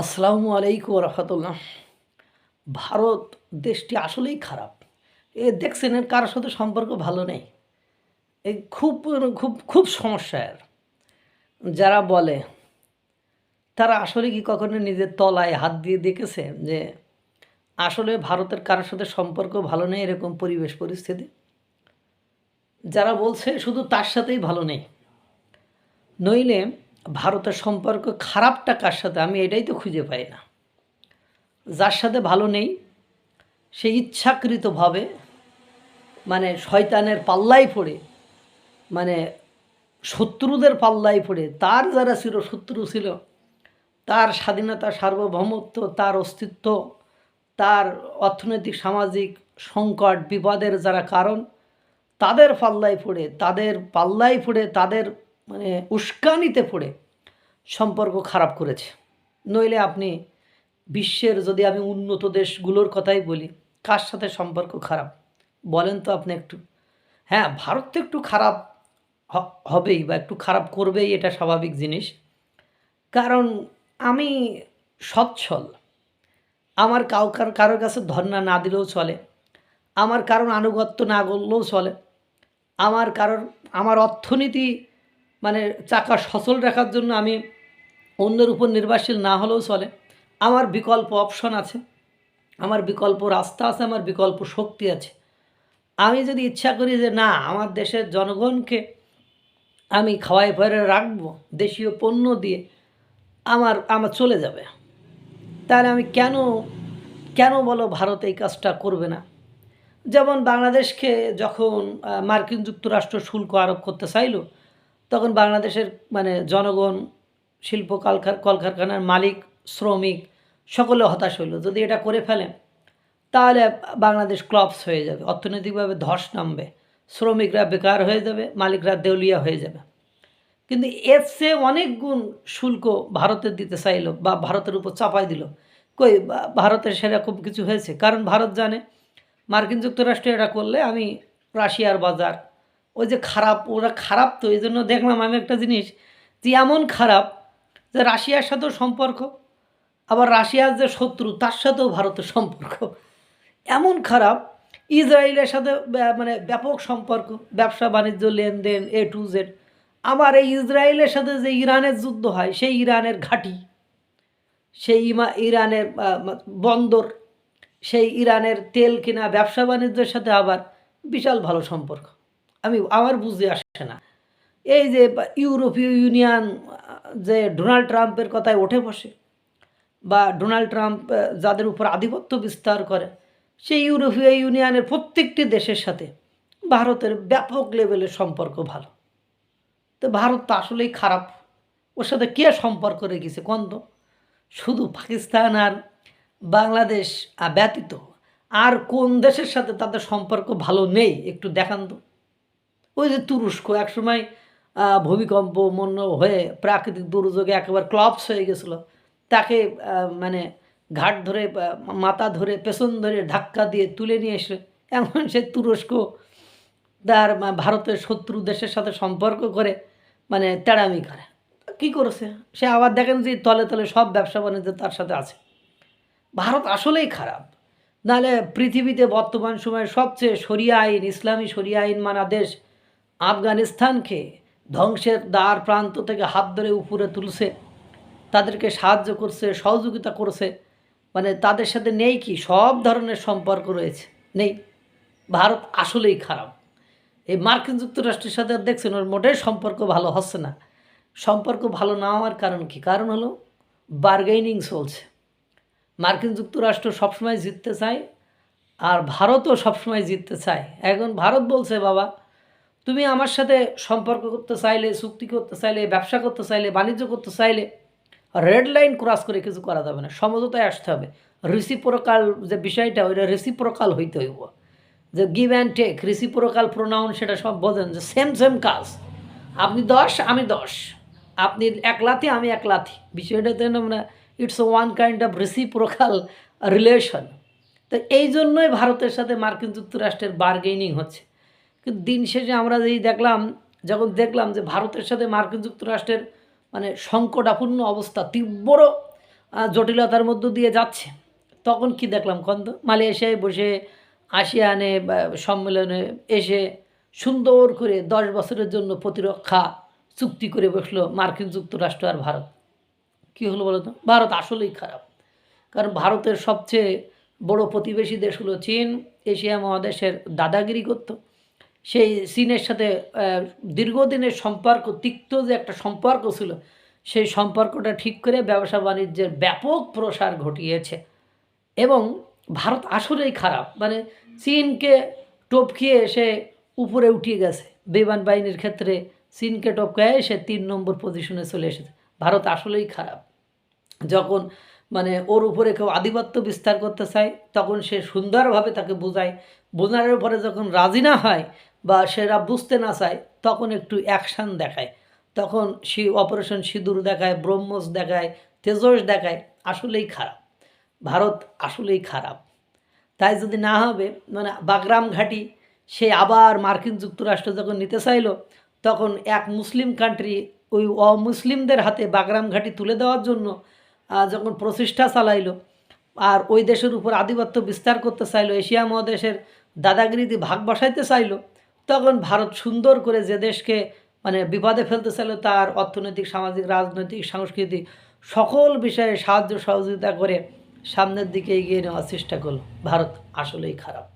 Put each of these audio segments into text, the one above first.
আসসালামু আলাইকুম রহমতুল্লাহ। ভারত দেশটি আসলেই খারাপ। এ দেখছেন, এর কারোর সাথে সম্পর্ক ভালো নেই। এই খুব খুব খুব সমস্যা এর। যারা বলে, তারা আসলে কি কখনো নিজের তলায় হাত দিয়ে দেখেছে যে আসলে ভারতের কারোর সাথে সম্পর্ক ভালো নেই এরকম পরিবেশ পরিস্থিতি? যারা বলছে, শুধু তার সাথেই ভালো নেই। নইলে ভারতের সম্পর্ক খারাপটা কার সাথে? আমি এটাই তো খুঁজে পাই না। যার সাথে ভালো নেই, সে ইচ্ছাকৃতভাবে মানে শয়তানের পাল্লাই পড়ে মানে শত্রুদের পাল্লাই পড়ে, তার যারা ছিল, শত্রু ছিল, তার স্বাধীনতা, সার্বভৌমত্ব, তার অস্তিত্ব, তার অর্থনৈতিক, সামাজিক সংকট, বিপদের যারা কারণ, তাদের পাল্লায় পড়ে, তাদের পাল্লায় পড়ে, তাদের মানে উস্কানিতে পড়ে সম্পর্ক খারাপ করেছে। নইলে আপনি বিশ্বের যদি আমি উন্নত দেশগুলোর কথাই বলি, কার সাথে সম্পর্ক খারাপ? বলেন তো আপনি একটু। হ্যাঁ ভারত তো একটু খারাপ হবেই বা একটু খারাপ করবেই এটা স্বাভাবিক জিনিস। কারণ আমি সচ্ছল। আমার কাউ, কারও, কারোর কাছে ধর্ণা না দিলেও চলে। আমার কারণ আনুগত্য না করলেও চলে। আমার কারোর, আমার অর্থনীতি মানে চাকা সচল রাখার জন্য আমি অন্যের উপর নির্ভরশীল না হলেও চলে। আমার বিকল্প অপশন আছে, আমার বিকল্প রাস্তা আছে, আমার বিকল্প শক্তি আছে। আমি যদি ইচ্ছা করি যে না, আমার দেশের জনগণকে আমি খাওয়াই পরে রাখব, দেশীয় পণ্য দিয়ে আমার আমার চলে যাবে। তাহলে আমি কেন কেন বলো ভারত এই কাজটা করবে না? যেমন বাংলাদেশকে যখন মার্কিন যুক্তরাষ্ট্র শুল্ক আরোপ করতে চাইলো তখন বাংলাদেশের মানে জনগণ, শিল্প কলকার কলকারখানার মালিক, শ্রমিক, সকলে হতাশ হইল। যদি এটা করে ফেলে, তাহলে বাংলাদেশ ক্লপস হয়ে যাবে, অর্থনৈতিকভাবে ধস নামবে, শ্রমিকরা বেকার হয়ে যাবে, মালিকরা দেউলিয়া হয়ে যাবে। কিন্তু এর চেয়ে অনেক গুণ শুল্ক ভারতের দিতে চাইল বা ভারতের উপর চাপাই দিল। কই ভারতের সেরকম কিছু হয়েছে? কারণ ভারত জানে, মার্কিন যুক্তরাষ্ট্র এটা করলে আমি রাশিয়ার বাজার ওই যে খারাপ, ওরা খারাপ তো এই জন্য দেখলাম আমি একটা জিনিস যে এমন খারাপ যে রাশিয়ার সাথেও সম্পর্ক, আবার রাশিয়ার যে শত্রু, তার সাথেও ভারতের সম্পর্ক। এমন খারাপ, ইসরায়েলের সাথে মানে ব্যাপক সম্পর্ক, ব্যবসা, বাণিজ্য, লেনদেন এ টু জেড আবার এই ইসরায়েলের সাথে যে ইরানের যুদ্ধ হয়, সেই ইরানের ঘাঁটি, সেই ইমা, ইরানের বন্দর, সেই ইরানের তেল কিনা, ব্যবসা, বাণিজ্যের সাথে আবার বিশাল ভালো সম্পর্ক। আমি আমার বুঝতে আসে না। এই যে ইউরোপীয় ইউনিয়ন, যে ডোনাল্ড ট্রাম্পের কথায় ওঠে বসে বা ডোনাল্ড ট্রাম্প যাদের উপর আধিপত্য বিস্তার করে, সেই ইউরোপীয় ইউনিয়নের প্রত্যেকটি দেশের সাথে ভারতের ব্যাপক লেভেলের সম্পর্ক ভালো। তো ভারত তো আসলেই খারাপ। ওর সাথে কে সম্পর্ক রেখেছে কন্দ শুধু পাকিস্তান আর বাংলাদেশ ব্যতীত। আর কোন দেশের সাথে তাদের সম্পর্ক ভালো নেই? একটু দেখান তো। ওই যে তুরস্ক, একসময় ভূমিকম্প মন্য হয়ে প্রাকৃতিক দুর্যোগে একেবারে ক্লপস হয়ে গেছিল। তাকে মানে ঘাট ধরে মাথা ধরে, পেছন ধরে ধাক্কা দিয়ে তুলে নিয়ে এসে এমন সে তুরস্ক তার ভারতের শত্রু দেশের সাথে সম্পর্ক করে মানে তেড়ামি করে। কি করেছে? সে আবার দেখেন যে তলে তলে সব ব্যবসা বাণিজ্য তার সাথে আছে। ভারত আসলেই খারাপ। নাহলে পৃথিবীতে বর্তমান সময়ে সবচেয়ে সরিয়া আইন, ইসলামী সরিয়া আইন মানা দেশ আফগানিস্তানকে ধ্বংসের দ্বার প্রান্ত থেকে হাত ধরে উপরে তুলছে, তাদেরকে সাহায্য করছে, সহযোগিতা করছে মানে তাদের সাথে নেই কি? সব ধরনের সম্পর্ক রয়েছে। নেই। ভারত আসলেই খারাপ। এই মার্কিন যুক্তরাষ্ট্রের সাথে দেখছেন, ওর মোটেই সম্পর্ক ভালো হচ্ছে না। সম্পর্ক ভালো না হওয়ার কারণ কি? কারণ হলো বার্গেনিং চলছে। মার্কিন যুক্তরাষ্ট্র সবসময় জিততে চায় আর ভারতও সবসময় জিততে চায়। এখন ভারত বলছে, বাবা তুমি আমার সাথে সম্পর্ক করতে চাইলে, চুক্তি করতে চাইলে, ব্যবসা করতে চাইলে, বাণিজ্য করতে চাইলে রেড লাইন ক্রস করে কিছু করা যাবে না। সমঝোতায় আসতে হবে। রিসিপ্রোকাল যে বিষয়টা, ওইটা রিসিপ্রোকাল হইতে হইব। যে give and take reciprocal pronoun সেটা সব বোঝেন যে সেম সেম কাজ। আপনি দশ, আমি দশ। আপনি এক লাথি, আমি এক লাথি। বিষয়টা তো আমরা it's one kind of reciprocal relation তো এই জন্যই ভারতের সাথে মার্কিন যুক্তরাষ্ট্রের বার্গেনিং হচ্ছে। কিন্তু দিন শেষে আমরা যেই দেখলাম, যখন দেখলাম যে ভারতের সাথে মার্কিন যুক্তরাষ্ট্রের মানে সংকটাপূর্ণ অবস্থা তীব্র জটিলতার মধ্য দিয়ে যাচ্ছে, তখন কি দেখলাম কন্দ মালয়েশিয়ায় বসে, আসিয়ানে সম্মেলনে এসে সুন্দর করে দশ বছরের জন্য প্রতিরক্ষা চুক্তি করে বসল মার্কিন যুক্তরাষ্ট্র আর ভারত। কী হলো বলো তো? ভারত আসলেই খারাপ। কারণ ভারতের সবচেয়ে বড় প্রতিবেশী দেশ হলো চীন, এশিয়া মহাদেশের দাদাগিরি করত। সেই চীনের সাথে দীর্ঘদিনের সম্পর্ক, তিক্ত যে একটা সম্পর্ক ছিল, সেই সম্পর্কটা ঠিক করে ব্যবসা বাণিজ্যের ব্যাপক প্রসার ঘটিয়েছে। এবং ভারত আসলেই খারাপ। মানে চীনকে টপকিয়ে এসে উপরে উঠিয়ে গেছে। বিমান বাহিনীর ক্ষেত্রে চীনকে টপকায় এসে তিন নম্বর পজিশনে চলে এসেছে। ভারত আসলেই খারাপ। যখন মানে ওর উপরে কেউ আধিপত্য বিস্তার করতে চায়, তখন সে সুন্দরভাবে তাকে বোঝায়। বোঝানোর পরে যখন রাজি না হয় বা সেরা বুঝতে না চায়, তখন একটু অ্যাকশান দেখায়। তখন সে অপারেশন সিঁদুর দেখায়, ব্রহ্মস দেখায়, তেজস দেখায়, আসলেই খারাপ। ভারত আসলেই খারাপ। তাই যদি না হবে মানে বাগরাম ঘাঁটি, সে আবার মার্কিন যুক্তরাষ্ট্র যখন নিতে চাইলো, তখন এক মুসলিম কান্ট্রি ওই অমুসলিমদের হাতে বাগরাম ঘাঁটি তুলে দেওয়ার জন্য যখন প্রচেষ্টা চালাইলো, আর ওই দেশের উপর আধিপত্য বিস্তার করতে চাইলো, এশিয়া মহাদেশের দাদাগিরিতে ভাগ বসাইতে চাইলো তখন ভারত সুন্দর করে যে দেশকে মানে বিপদে ফেলতে চাইলো তার অর্থনৈতিক, সামাজিক, রাজনৈতিক, সাংস্কৃতিক সকল বিষয়ে সাহায্য, সহযোগিতা করে সামনের দিকে এগিয়ে নেওয়ার চেষ্টা করল। ভারত আসলেই খারাপ।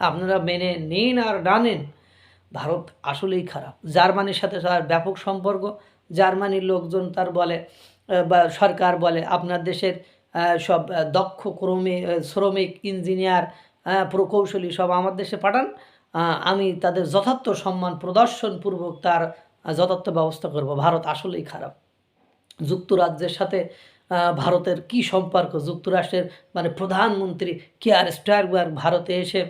আপনারা মেনে নিন আর না নেন, ভারত আসলেই খারাপ। জার্মানির সাথে তার ব্যাপক সম্পর্ক, জার্মানির লোকজন তার বলে বা সরকার বলে, আপনার দেশের সব দক্ষ, ক্রমে, শ্রমিক, ইঞ্জিনিয়ার প্রকৌশলী সব আমার দেশে পাঠান আমি তাদের যথার্থ সম্মান প্রদর্শনপূর্বক তার যথার্থ ব্যবস্থা করব। ভারত আসলেই খারাপ। যুক্তরাজ্যের সাথে ভারতের কি সম্পর্ক? যুক্তরাষ্ট্রের মানে প্রধানমন্ত্রী কেয়ার স্টারবার্গ ভারতে এসে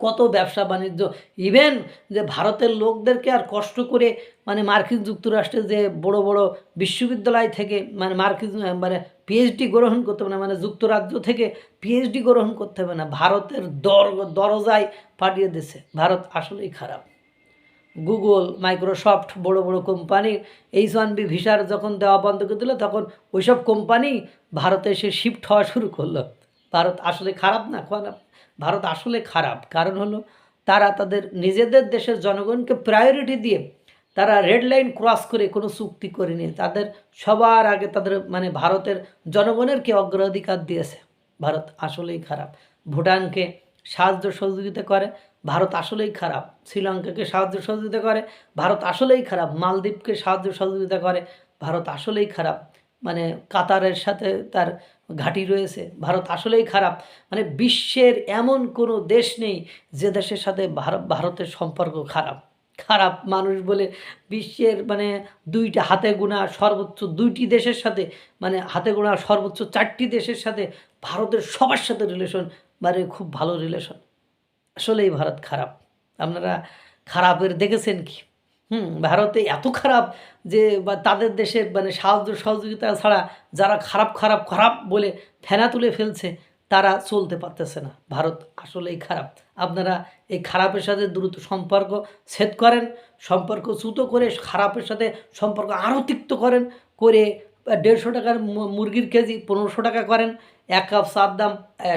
কত ব্যবসা বাণিজ্য ইভেন যে ভারতের লোকদেরকে আর কষ্ট করে মানে মার্কিন যুক্তরাষ্ট্রে যে বড় বড় বিশ্ববিদ্যালয় থেকে মানে মার্কিন মানে পিএইচডি গ্রহণ করতে হবে না মানে যুক্তরাজ্য থেকে পিএইচডি গ্রহণ করতে হবে না, ভারতের দর, দরজায় পাঠিয়ে দিছে ভারত আসলেই খারাপ। গুগল মাইক্রোসফট বড় বড় কোম্পানি এইচ ওয়ান বি ভিসার যখন দেওয়া বন্ধ করে দিল, তখন ওইসব কোম্পানি ভারতে এসে শিফট হওয়া শুরু করল। ভারত আসলে খারাপ না, খারাপ। ভারত আসলে খারাপ। কারণ হলো, তারা তাদের নিজেদের দেশের জনগণকে প্রায়োরিটি দিয়ে তারা রেড লাইন ক্রস করে কোনো চুক্তি করেনি। তাদের সবার আগে তাদের মানে ভারতের জনগণেরকে অগ্রাধিকার দিয়েছে। ভারত আসলেই খারাপ। ভুটানকে সাহায্য সহযোগিতা করে, ভারত আসলেই খারাপ। শ্রীলঙ্কাকে সাহায্য সহযোগিতা করে, ভারত আসলেই খারাপ। মালদ্বীপকে সাহায্য সহযোগিতা করে, ভারত আসলেই খারাপ। মানে কাতারের সাথে তার ঘাঁটি রয়েছে। ভারত আসলেই খারাপ। মানে বিশ্বের এমন কোনো দেশ নেই যে দেশের সাথে ভারত ভারতের সম্পর্ক খারাপ। খারাপ মানুষ বলে বিশ্বের মানে দুইটা হাতে গোনা সর্বোচ্চ দুইটি দেশের সাথে মানে হাতে গোনা সর্বোচ্চ চারটি দেশের সাথে ভারতের সবার সাথে রিলেশন মানে খুব ভালো রিলেশন আসলেই ভারত খারাপ। আপনারা খারাপের দেখেছেন কি? হুম, ভারতে এত খারাপ যে বা তাদের দেশে মানে সাহায্য সহযোগিতা ছাড়া যারা খারাপ খারাপ খারাপ বলে ফেনা তুলে ফেলছে তারা চলতে পারতেছে না। ভারত আসলেই খারাপ। আপনারা এই খারাপের সাথে দ্রুত সম্পর্ক ছেদ করেন, সম্পর্ক চ্যুত করে খারাপের সাথে সম্পর্ক আরও তিক্ত করেন, করে দেড়শো টাকার মুরগির কেজি পনেরোশো টাকা করেন, এক কাপ চার দাম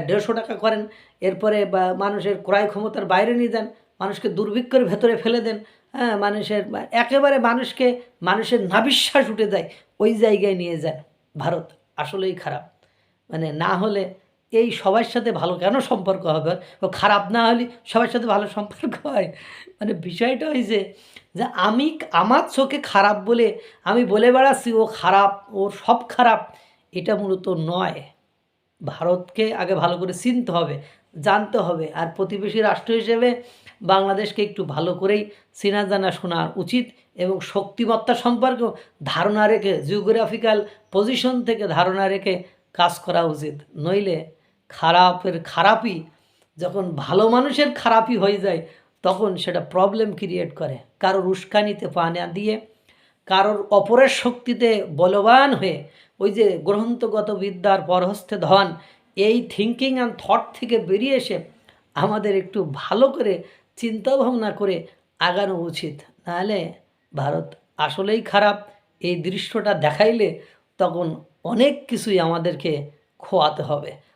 দেড়শো টাকা করেন, এরপরে মানুষের ক্রয় ক্ষমতার বাইরে নিয়ে যান, মানুষকে দুর্ভিক্ষের ভেতরে ফেলে দেন হ্যাঁ মানুষের একেবারে মানুষকে, মানুষের নাবিশ্বাস উঠে যায়, ওই জায়গায় নিয়ে যান। ভারত আসলেই খারাপ। মানে না হলে এই সবার সাথে ভালো কেন সম্পর্ক হবে? ও খারাপ না হলে সবার সাথে ভালো সম্পর্ক হয়? মানে বিষয়টা হয়েছে যে আমি আমার চোখে খারাপ বলে আমি বলে বেড়াচ্ছি, ও খারাপ, ওর সব খারাপ, এটা মূলত নয়। ভারতকে আগে ভালো করে চিনতে হবে, জানতে হবে। আর প্রতিবেশী রাষ্ট্র হিসেবে বাংলাদেশকে একটু ভালো করেই চেনা জানা শোনা উচিত এবং শক্তিমত্তা সম্পর্কে ধারণা রেখে জিওগ্রাফিক্যাল পজিশন থেকে ধারণা রেখে কাজ করা উচিত। নইলে খারাপের খারাপই, যখন ভালো মানুষের খারাপই হয়ে যায়, তখন সেটা প্রবলেম ক্রিয়েট করে। কারোর উস্কানিতে পা না দিয়ে, কারোর অপরের শক্তিতে বলবান হয়ে, ওই যে গ্রন্থগত বিদ্যার পরহস্তে ধন, এই থিঙ্কিং অ্যান্ড থট থেকে বেরিয়ে এসে আমাদের একটু ভালো করে চিন্তা ভাবনা করে আগানো উচিত। নাহলে ভারত আসলেই খারাপ। এই দৃশ্যটা দেখাইলে তখন অনেক কিছুই আমাদেরকে খোয়াতে হবে।